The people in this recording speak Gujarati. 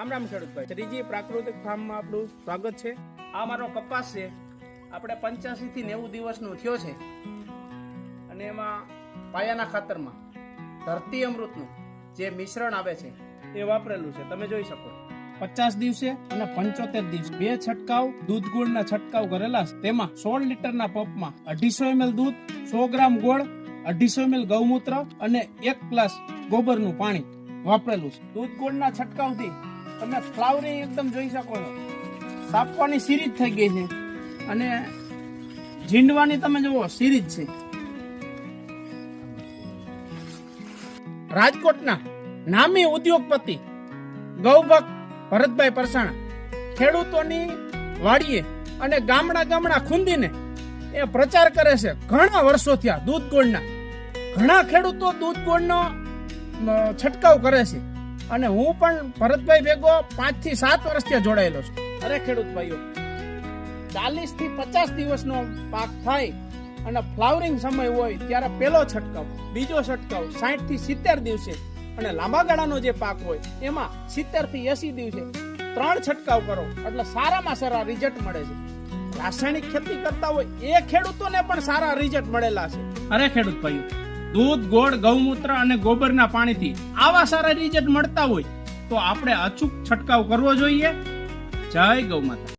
રામ રામ ખેડૂતભાઈ ત્રીજી પ્રાકૃતિક ફાર્મમાં આપણું સ્વાગત છે. આ મારો કપાસ છે. આપણે પંચ્યાસી થી નેવું દિવસનો થયો છે. અને એમાં પાયાના ખાતરમાં ધરતી અમૃતનું જે મિશ્રણ આવે છે, એ વાપરેલું છે. તમે જોઈ શકો પચાસ દિવસે અને પંચોતેર દિવસ. બે છંટકાવ, દૂધ ગુળના છંટકાવ કરેલા તેમાં સોળ લીટરના પંપમાં અઢીસો એમએલ દૂધ, સો ગ્રામ ગોળ, અઢીસો એમએલ ગૌમૂત્ર અને એક ગ્લાસ ગોબરનું પાણી વાપરેલું છે. દૂધ ગોળના છંટકાવથી તમે ફ્લાવરિંગ એકદમ જોઈ શકો છો. સાપવાની સિરીજ થઈ ગઈ છે. અને ઝીંડવાની તમે જુઓ, સિરીજ છે. રાજકોટના નામી ઉદ્યોગપતિ ગૌભક્ત ભરતભાઈ પરસાણા ખેડૂતોની વાડીએ અને ગામડા ગામડા ખૂંદીને એ પ્રચાર કરે છે. ઘણા વર્ષો થયા દૂધ ગોળના ઘણા ખેડૂતો દૂધ ગોળનો છંટકાવ કરે છે. અને હું પણ ભરતભાઈ ભેગો પાંચથી સાત વર્ષથી જોડાયેલો છું. અરે ખેડૂત ભાઈઓ ચાલીસથી પચાસ દિવસનો પાક થાય અને ફ્લાવરિંગ સમય હોય ત્યારે પેલો છંટકાવ, બીજો છંટકાવ સાઠથી સિત્તેર દિવસે અને લાંબા ગાળાનો જે પાક હોય એમાં સિત્તેરથી એસી દિવસે ત્રણ છંટકાવ કરો, એટલે સારામાં સારા રિઝલ્ટ મળે છે. રાસાયણિક ખેતી કરતા હોય એ ખેડૂતોને પણ સારા રિઝલ્ટ મળેલા છે. અરે ખેડૂત ભાઈઓ દૂધ, ગોળ, ગૌમૂત્ર અને ગોબરના પાણીથી આવા સારા રિઝલ્ટ મળતા હોય તો આપણે અચૂક છંટકાવ કરવો જોઈએ. જય ગૌ માતા.